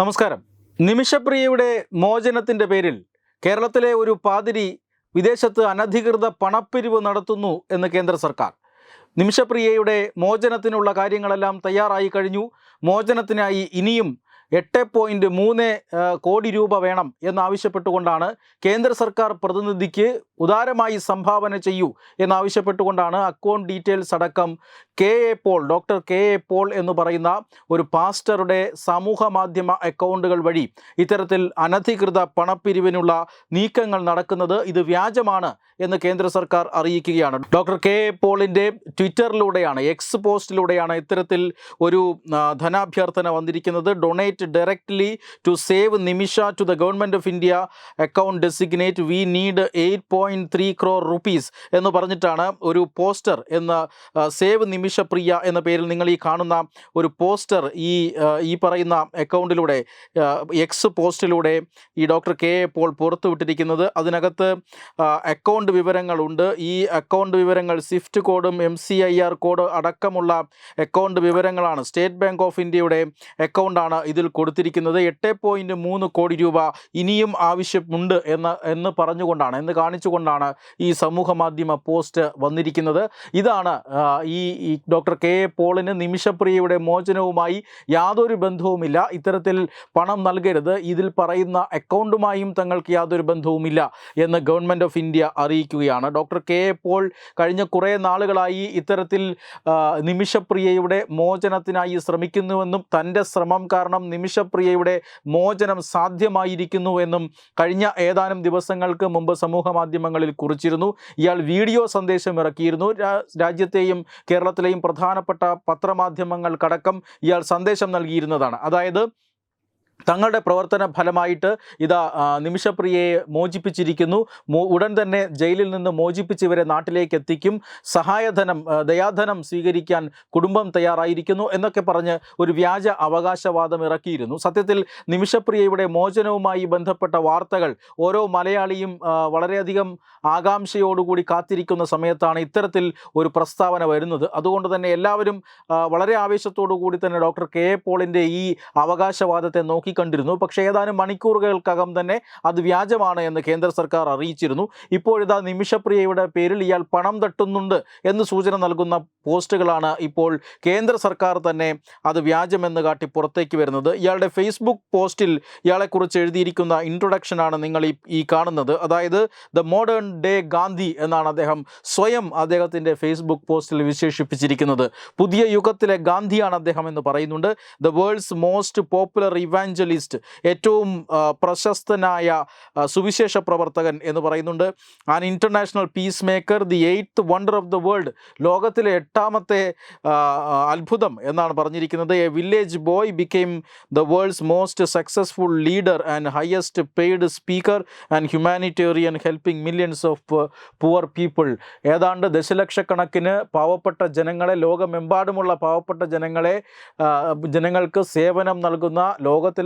നമസ്കാരം. നിമിഷപ്രിയയുടെ മോചനത്തിന്റെ പേരിൽ കേരളത്തിലെ ഒരു പാതിരി വിദേശത്ത് അനധികൃത പണപ്പിരിവ് നടത്തുന്നു എന്ന് കേന്ദ്ര സർക്കാർ. നിമിഷപ്രിയയുടെ മോചനത്തിനുള്ള കാര്യങ്ങളെല്ലാം തയ്യാറായി കഴിഞ്ഞു. മോചനത്തിനായി ഇനിയും എട്ട് പോയിന്റ് മൂന്ന് കോടി രൂപ വേണം എന്നാവശ്യപ്പെട്ടുകൊണ്ടാണ് കേന്ദ്ര സർക്കാർ പ്രതിനിധിക്ക് ഉദാരമായി സംഭാവന ചെയ്യൂ എന്നാവശ്യപ്പെട്ടുകൊണ്ടാണ് അക്കൗണ്ട് ഡീറ്റെയിൽസ് അടക്കം K A Paul doctor K A Paul എന്ന് പറയുന്ന ഒരു പാസ്റ്ററുടെ സമൂഹ മാധ്യമ അക്കൗണ്ടുകൾ വഴി ഇത്തരത്തിൽ അനധികൃത പണപ്പിരിവിനുള്ള നീക്കങ്ങൾ നടക്കുന്നത് ഇത് വ്യാജമാണ് എന്ന് കേന്ദ്ര സർക്കാർ അറിയിക്കുകയാണ്. ഡോക്ടർ കെ എ പോളിന്റെ ട്വിറ്ററിലൂടെയാണ് എക്സ് പോസ്റ്റിലൂടെയാണ് ഇത്തരത്തിൽ ഒരു ധനാഭ്യർത്ഥന വന്നിരിക്കുന്നത്. Donate directly to save Nimisha to the government of India account designate we need eight point three crore rupees എന്ന് പറഞ്ഞിട്ടാണ് ഒരു പോസ്റ്റർ എന്ന സേവ് നിമിഷ പ്രിയ എന്ന പേരിൽ നിങ്ങൾ ഈ കാണുന്ന ഒരു പോസ്റ്റർ ഈ ഈ പറയുന്ന അക്കൗണ്ടിലൂടെ എക്സ് പോസ്റ്റിലൂടെ ഈ ഡോക്ടർ കെ എ പോൾ പുറത്തുവിട്ടിരിക്കുന്നത് അതിനകത്ത് അക്കൗണ്ട് വിവരങ്ങളുണ്ട്. ഈ അക്കൗണ്ട് വിവരങ്ങൾ സ്വിഫ്റ്റ് കോഡും M C I R code അടക്കമുള്ള അക്കൗണ്ട് വിവരങ്ങളാണ്. സ്റ്റേറ്റ് ബാങ്ക് ഓഫ് ഇന്ത്യയുടെ അക്കൗണ്ടാണ് ഇതിൽ കൊടുത്തിരിക്കുന്നത് എട്ട് പോയിന്റ് മൂന്ന് കോടി രൂപ ഇനിയും ആവശ്യമുണ്ട് എന്ന് എന്ന് പറഞ്ഞുകൊണ്ടാണ് എന്ന് കാണിച്ചുകൊണ്ടാണ് ഈ സമൂഹ മാധ്യമ പോസ്റ്റ് വന്നിരിക്കുന്നത്. ഇതാണ് ഈ ഡോക്ടർ കെ എ പോളിന് നിമിഷപ്രിയയുടെ മോചനവുമായി യാതൊരു ബന്ധവുമില്ല. ഇത്തരത്തിൽ പണം നൽകരുത്. ഇതിൽ പറയുന്ന അക്കൗണ്ടുമായും തങ്ങൾക്ക് യാതൊരു ബന്ധവുമില്ല എന്ന് ഗവൺമെന്റ് ഓഫ് ഇന്ത്യ അറിയിക്കുകയാണ്. ഡോക്ടർ കെ എ പോൾ കഴിഞ്ഞ കുറേ നാളുകളായി ഇത്തരത്തിൽ നിമിഷപ്രിയയുടെ മോചനത്തിനായി ശ്രമിക്കുന്നുവെന്നും തന്റെ ശ്രമം കാരണം നിമിഷപ്രിയയുടെ മോചനം സാധ്യമായിരിക്കുന്നു എന്നും കഴിഞ്ഞ ഏതാനും ദിവസങ്ങൾക്ക് മുമ്പ് സമൂഹ മാധ്യമങ്ങളിൽ കുറിച്ചിരുന്നു. ഇയാൾ വീഡിയോ സന്ദേശം ഇറക്കിയിരുന്നു. രാജ്യത്തെയും കേരളത്തിലെയും പ്രധാനപ്പെട്ട പത്രമാധ്യമങ്ങൾക്കടക്കം ഇയാൾ സന്ദേശം നൽകിയിരുന്നതാണ്. അതായത് തങ്ങളുടെ പ്രവർത്തന ഫലമായിട്ട് ഇതാ നിമിഷപ്രിയയെ മോചിപ്പിച്ചിരിക്കുന്നു. ഉടൻ തന്നെ ജയിലിൽ നിന്ന് മോചിപ്പിച്ച് ഇവരെ നാട്ടിലേക്ക് എത്തിക്കും സഹായധനം ദയാധനം സ്വീകരിക്കാൻ കുടുംബം തയ്യാറായിരിക്കുന്നു എന്നൊക്കെ പറഞ്ഞ് ഒരു വ്യാജ അവകാശവാദം ഇറക്കിയിരുന്നു. സത്യത്തിൽ നിമിഷപ്രിയയുടെ മോചനവുമായി ബന്ധപ്പെട്ട വാർത്തകൾ ഓരോ മലയാളിയും വളരെയധികം ആകാംക്ഷയോടുകൂടി കാത്തിരിക്കുന്ന സമയത്താണ് ഇത്തരത്തിൽ ഒരു പ്രസ്താവന വരുന്നത്. അതുകൊണ്ട് തന്നെ എല്ലാവരും വളരെ ആവേശത്തോടു കൂടി തന്നെ ഡോക്ടർ കെ എ പോളിന്റെ ഈ അവകാശവാദത്തെ നോക്കിക്കണ്ടിരുന്നു. പക്ഷേ ഏതാനും മണിക്കൂറുകൾക്കകം തന്നെ അത് വ്യാജമാണ് എന്ന് കേന്ദ്ര സർക്കാർ അറിയിച്ചിരുന്നു. ഇപ്പോഴിതാ നിമിഷപ്രിയയുടെ പേരിൽ ഇയാൾ പണം തട്ടുന്നുണ്ട് എന്ന് സൂചന നൽകുന്ന പോസ്റ്റുകളാണ് ഇപ്പോൾ കേന്ദ്ര സർക്കാർ തന്നെ അത് വ്യാജമെന്ന് കാട്ടി പുറത്തേക്ക് വരുന്നത്. ഇയാളുടെ ഫേസ്ബുക്ക് പോസ്റ്റിൽ ഇയാളെക്കുറിച്ച് എഴുതിയിരിക്കുന്ന ഇൻട്രൊഡക്ഷനാണ് നിങ്ങൾ ഈ ഈ കാണുന്നത്. അതായത് ദ മോഡേൺ ഡേ ഗാന്ധി എന്നാണ് അദ്ദേഹം സ്വയം അദ്ദേഹത്തിന്റെ ഫേസ്ബുക്ക് പോസ്റ്റിൽ വിശേഷിപ്പിച്ചിരിക്കുന്നത്. പുതിയ യുഗത്തിലെ ഗാന്ധിയാണ് അദ്ദേഹം എന്ന് പറയുന്നുണ്ട്. The world's most popular evangelist ഏറ്റവും പ്രശസ്തനായ സുവിശേഷ പ്രവർത്തകൻ എന്ന് പറയുന്നുണ്ട്. An international peacemaker the eighth wonder of the world ലോകത്തിലെ എട്ടാമത്തെ അത്ഭുതം എന്നാണ് പറഞ്ഞിരിക്കുന്നത്. A village boy became the world's most successful leader and highest paid speaker and humanitarian helping millions of poor people ഏതാണ്ട് ദശലക്ഷക്കണക്കിന് പാവപ്പെട്ട ജനങ്ങളെ ലോകമെമ്പാടുമുള്ള പാവപ്പെട്ട ജനങ്ങളെ ജനങ്ങൾക്ക് സേവനം നൽകുന്ന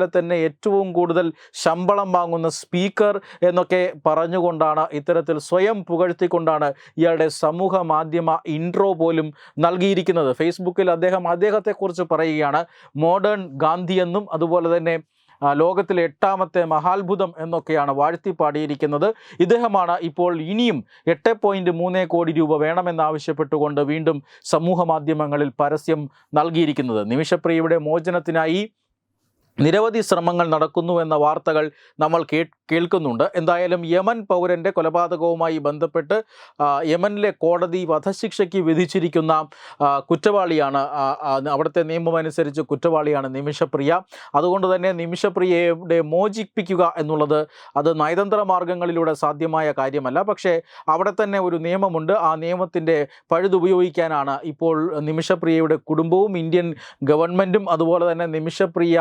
ലോകത്തിലെ തന്നെ ഏറ്റവും കൂടുതൽ ശമ്പളം വാങ്ങുന്ന സ്പീക്കർ എന്നൊക്കെ പറഞ്ഞുകൊണ്ടാണ് ഇത്തരത്തിൽ സ്വയം പുകഴ്ത്തിക്കൊണ്ടാണ് ഇയാളുടെ സമൂഹ മാധ്യമ ഇൻട്രോ പോലും നൽകിയിരിക്കുന്നത്. ഫേസ്ബുക്കിൽ അദ്ദേഹം അദ്ദേഹത്തെക്കുറിച്ച് പറയുകയാണ് മോഡേൺ ഗാന്ധി എന്നും അതുപോലെ തന്നെ ലോകത്തിലെ എട്ടാമത്തെ മഹാത്ഭുതം എന്നൊക്കെയാണ് വാഴ്ത്തി പാടിയിരിക്കുന്നത് ഇദ്ദേഹമാണ് ഇപ്പോൾ ഇനിയും എട്ട് പോയിന്റ് മൂന്ന് കോടി രൂപ വേണമെന്നാവശ്യപ്പെട്ടുകൊണ്ട് വീണ്ടും സമൂഹ മാധ്യമങ്ങളിൽ പരസ്യം നൽകിയിരിക്കുന്നത്. നിമിഷപ്രിയയുടെ മോചനത്തിനായി നിരവധി ശ്രമങ്ങൾ നടക്കുന്നു എന്ന വാർത്തകൾ നമ്മൾ കേൾക്കുന്നുണ്ട്. എന്തായാലും യമൻ പൗരന്റെ കൊലപാതകവുമായി ബന്ധപ്പെട്ട് യമനിലെ കോടതി വധശിക്ഷയ്ക്ക് വിധിച്ചിരിക്കുന്ന കുറ്റവാളിയാണ് അവിടുത്തെ നിയമം അനുസരിച്ച് കുറ്റവാളിയാണ് നിമിഷപ്രിയ. അതുകൊണ്ട് തന്നെ നിമിഷപ്രിയയുടെ മോചിപ്പിക്കുക എന്നുള്ളത് അത് നയതന്ത്ര മാർഗങ്ങളിലൂടെ സാധ്യമായ കാര്യമല്ല. പക്ഷേ അവിടെ തന്നെ ഒരു നിയമമുണ്ട്. ആ നിയമത്തിന്റെ പഴുതുപയോഗിക്കാനാണ് ഇപ്പോൾ നിമിഷപ്രിയയുടെ കുടുംബവും ഇന്ത്യൻ ഗവൺമെന്റും അതുപോലെ തന്നെ Nimishapriya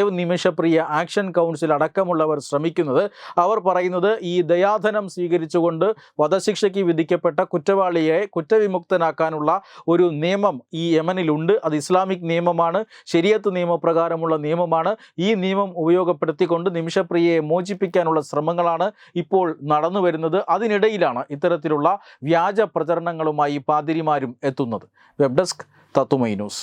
save Nimishapriya action council അടക്കമുള്ളവർ ശ്രമിക്കുന്നത്. അവർ പറയുന്നത് ഈ ദയാധനം സ്വീകരിച്ചുകൊണ്ട് വധശിക്ഷയ്ക്ക് വിധിക്കപ്പെട്ട കുറ്റവാളിയെ കുറ്റവിമുക്തനാക്കാനുള്ള ഒരു നിയമം ഈ യമനിലുണ്ട്. അത് ഇസ്ലാമിക് നിയമമാണ്. ശരിയത്ത് നിയമപ്രകാരമുള്ള നിയമമാണ്. ഈ നിയമം ഉപയോഗപ്പെടുത്തിക്കൊണ്ട് നിമിഷപ്രിയയെ മോചിപ്പിക്കാനുള്ള ശ്രമങ്ങളാണ് ഇപ്പോൾ നടന്നു വരുന്നത്. അതിനിടയിലാണ് ഇത്തരത്തിലുള്ള വ്യാജ പ്രചരണങ്ങളുമായി പാതിരിമാരും എത്തുന്നത്. Web desk Tatwamayi news.